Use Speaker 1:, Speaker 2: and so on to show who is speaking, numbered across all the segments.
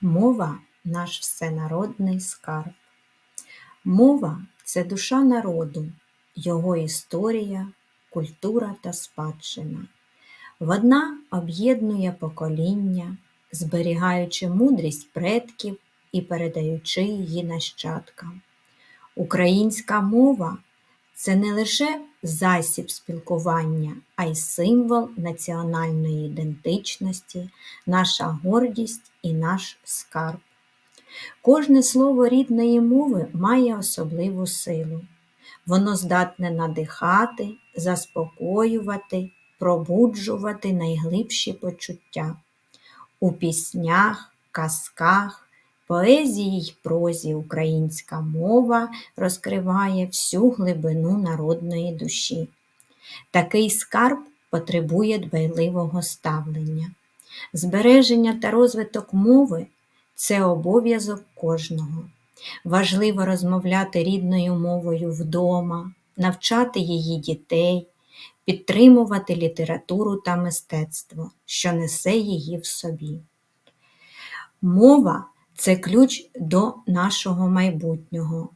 Speaker 1: Мова наш всенародний скарб. Мова це душа народу, його історія, культура та спадщина. Вона об'єднує покоління, зберігаючи мудрість предків і передаючи її нащадкам. Українська мова це не лише засіб спілкування, а й символ національної ідентичності, наша гордість і наш скарб. Кожне слово рідної мови має особливу силу. Воно здатне надихати, заспокоювати, пробуджувати найглибші почуття. У піснях, казках, поезії й прозі українська мова розкриває всю глибину народної душі. Такий скарб потребує дбайливого ставлення. Збереження та розвиток мови це обов'язок кожного. Важливо розмовляти рідною мовою вдома, навчати її дітей, підтримувати літературу та мистецтво, що несе її в собі. Мова це ключ до нашого майбутнього.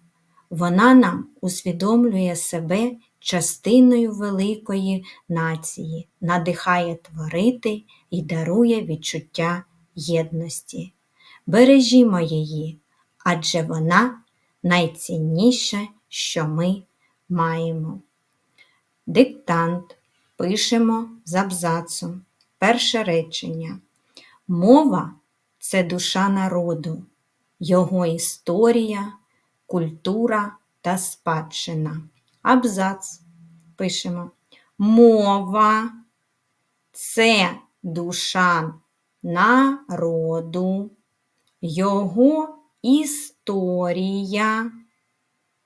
Speaker 1: Вона нам усвідомлює себе частиною великої нації, надихає творити і дарує відчуття єдності. Бережімо її, адже вона найцінніше, що ми маємо. Диктант пишемо з абзацом. Перше речення. Мова це душа народу, його історія, культура та спадщина. Абзац пишемо. Мова це душа народу, його історія,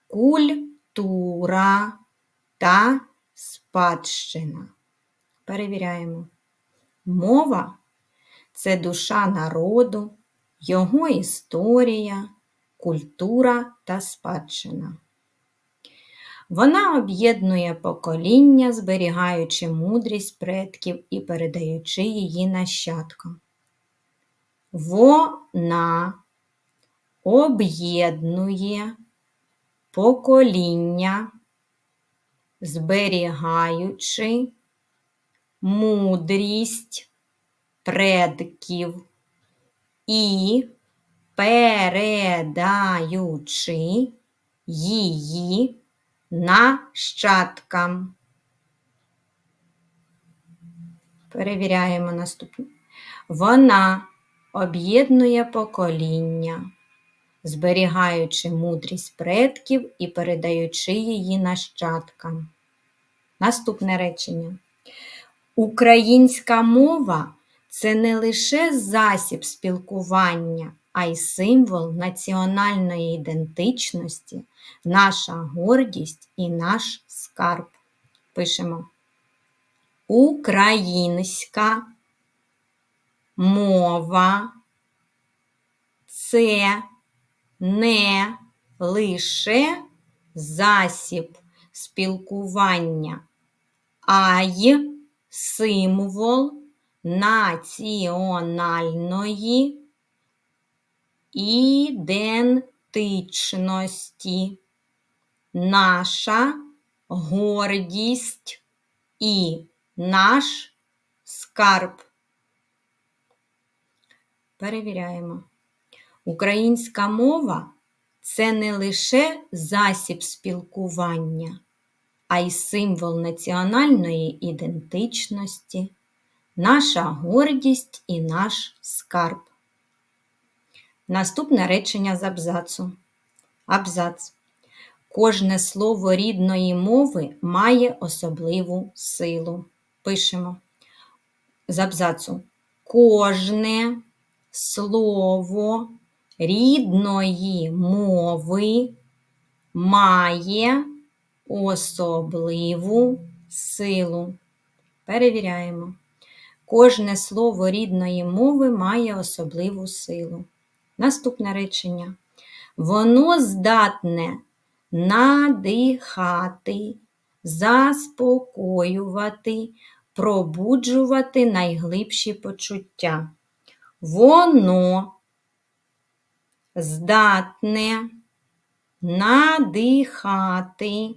Speaker 1: культура та спадщина. Перевіряємо. Мова це душа народу, його історія, культура та спадщина. Вона об'єднує покоління, зберігаючи мудрість предків і передаючи її нащадкам. Вона об'єднує покоління, зберігаючи мудрість предків і передаючи її нащадкам. Перевіряємо наступне. Вона об'єднує покоління, зберігаючи мудрість предків і передаючи її нащадкам. Наступне речення. Українська мова це не лише засіб спілкування, а й символ національної ідентичності, наша гордість і наш скарб. Пишемо. Українська мова це не лише засіб спілкування, а й символ національної ідентичності, наша гордість і наш скарб. Перевіряємо. Українська мова це не лише засіб спілкування, а й символ національної ідентичності наша гордість і наш скарб. Наступне речення з абзацу. Абзац. Кожне слово рідної мови має особливу силу. Пишемо з абзацу. Кожне слово рідної мови має особливу силу. Перевіряємо. Кожне слово рідної мови має особливу силу. Наступне речення. Воно здатне надихати, заспокоювати, пробуджувати найглибші почуття. Воно здатне надихати,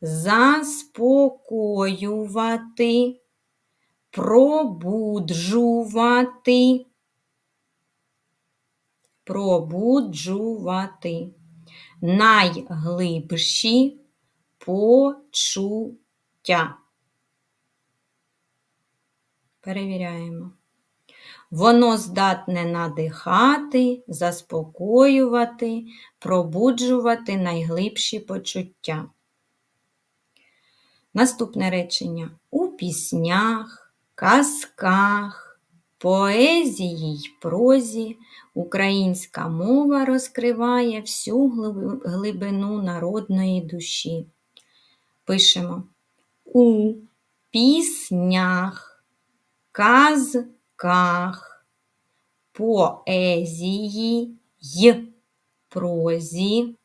Speaker 1: заспокоювати, пробуджувати, пробуджувати найглибші почуття. Перевіряємо. Воно здатне надихати, заспокоювати, пробуджувати найглибші почуття. Наступне речення. У піснях, казках, поезії й прозі українська мова розкриває всю глибину народної душі. Пишемо у піснях, казках, поезії й прозі.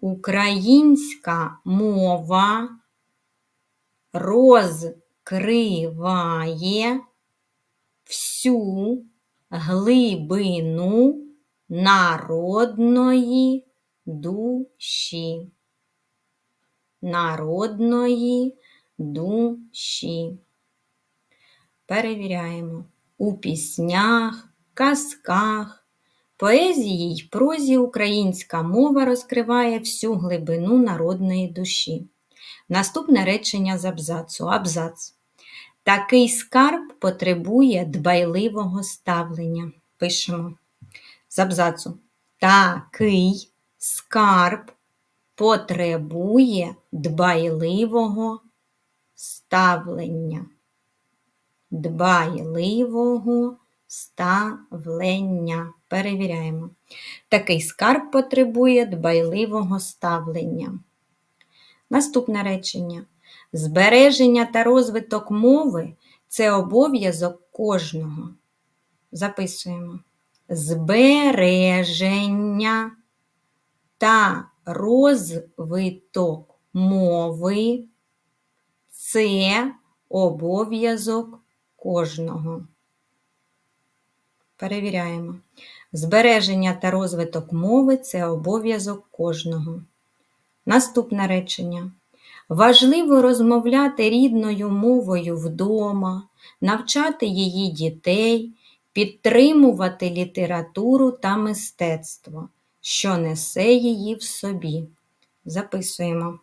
Speaker 1: Українська мова розкриває всю глибину народної душі. Народної душі. Перевіряємо. У піснях, казках, поезії й прозі українська мова розкриває всю глибину народної душі. Наступне речення з абзацу. Абзац. Такий скарб потребує дбайливого ставлення. Пишемо з абзацу. Такий скарб потребує дбайливого ставлення. Дбайливого ставлення. Перевіряємо. Такий скарб потребує дбайливого ставлення. Наступне речення. Збереження та розвиток мови це обов'язок кожного. Записуємо. Збереження та розвиток мови це обов'язок кожного. Перевіряємо. Збереження та розвиток мови це обов'язок кожного. Наступне речення. Важливо розмовляти рідною мовою вдома, навчати її дітей, підтримувати літературу та мистецтво, що несе її в собі. Записуємо.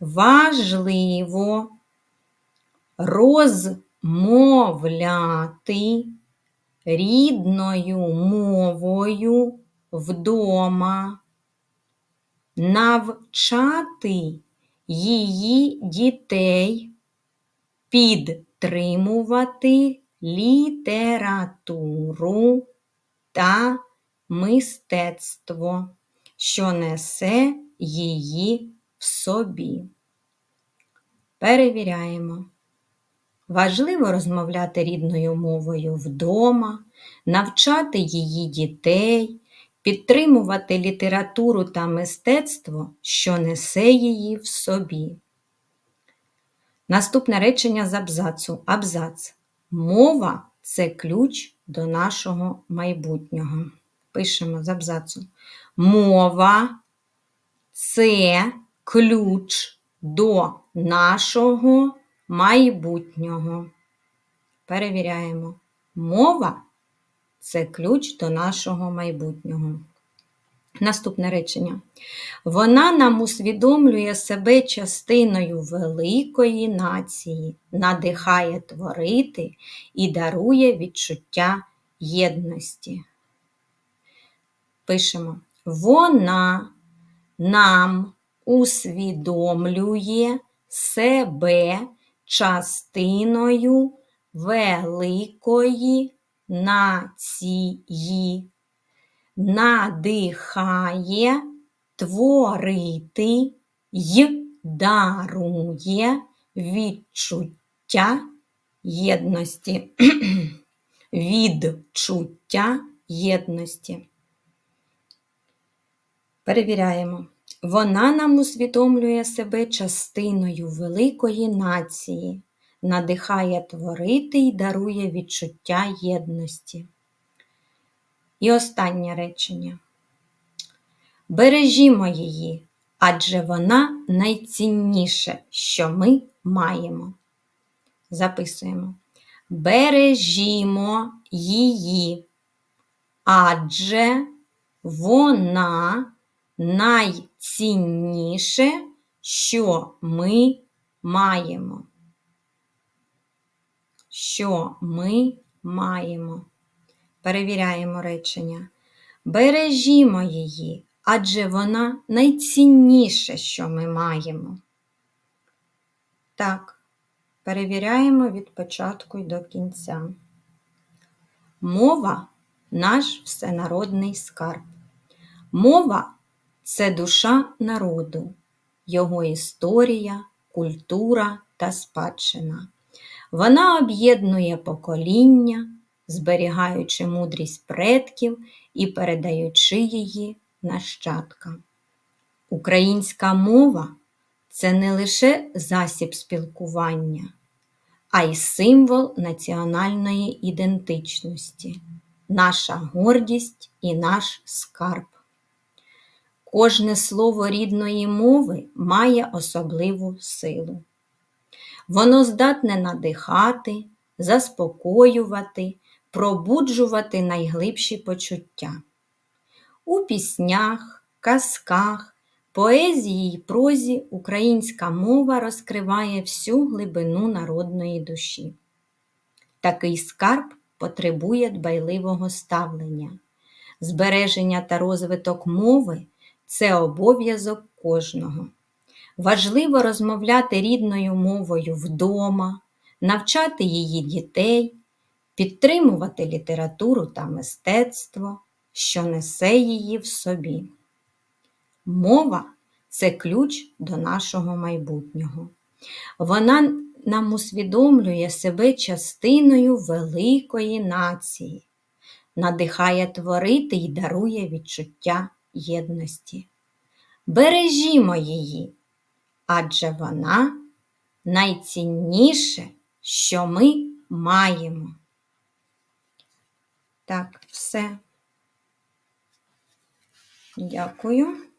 Speaker 1: Важливо розмовляти рідною мовою вдома, навчати її дітей, підтримувати літературу та мистецтво, що несе її в собі. Перевіряємо. Важливо розмовляти рідною мовою вдома, навчати її дітей, підтримувати літературу та мистецтво, що несе її в собі. Наступне речення з абзацу. Абзац. Мова це ключ до нашого майбутнього. Пишемо з абзацу. Мова це ключ до нашого майбутнього. Перевіряємо. Мова це ключ до нашого майбутнього. Наступне речення. Вона нам усвідомлює себе частиною великої нації, надихає творити і дарує відчуття єдності. Пишемо. Вона нам усвідомлює себе частиною великої нації, надихає творити й дарує відчуття єдності. Відчуття єдності. Перевіряємо. Вона нам усвідомлює себе частиною великої нації, надихає творити і дарує відчуття єдності. І останнє речення. Бережімо її, адже вона найцінніше, що ми маємо. Записуємо. Бережімо її, адже вона найцінніше, що ми маємо. Що ми маємо. Перевіряємо речення. Бережімо її, адже вона найцінніше, що ми маємо. Так, перевіряємо від початку й до кінця. Мова наш всенародний скарб. Мова це душа народу, його історія, культура та спадщина. Вона об'єднує покоління, зберігаючи мудрість предків і передаючи її нащадкам. Українська мова це не лише засіб спілкування, а й символ національної ідентичності, наша гордість і наш скарб. Кожне слово рідної мови має особливу силу. Воно здатне надихати, заспокоювати, пробуджувати найглибші почуття. У піснях, казках, поезії й прозі українська мова розкриває всю глибину народної душі. Такий скарб потребує дбайливого ставлення. Збереження та розвиток мови це обов'язок кожного. Важливо розмовляти рідною мовою вдома, навчати її дітей, підтримувати літературу та мистецтво, що несе її в собі. Мова це ключ до нашого майбутнього. Вона нам усвідомлює себе частиною великої нації, надихає творити і дарує відчуття єдності. Бережімо її, адже вона найцінніше, що ми маємо. Так, все. Дякую.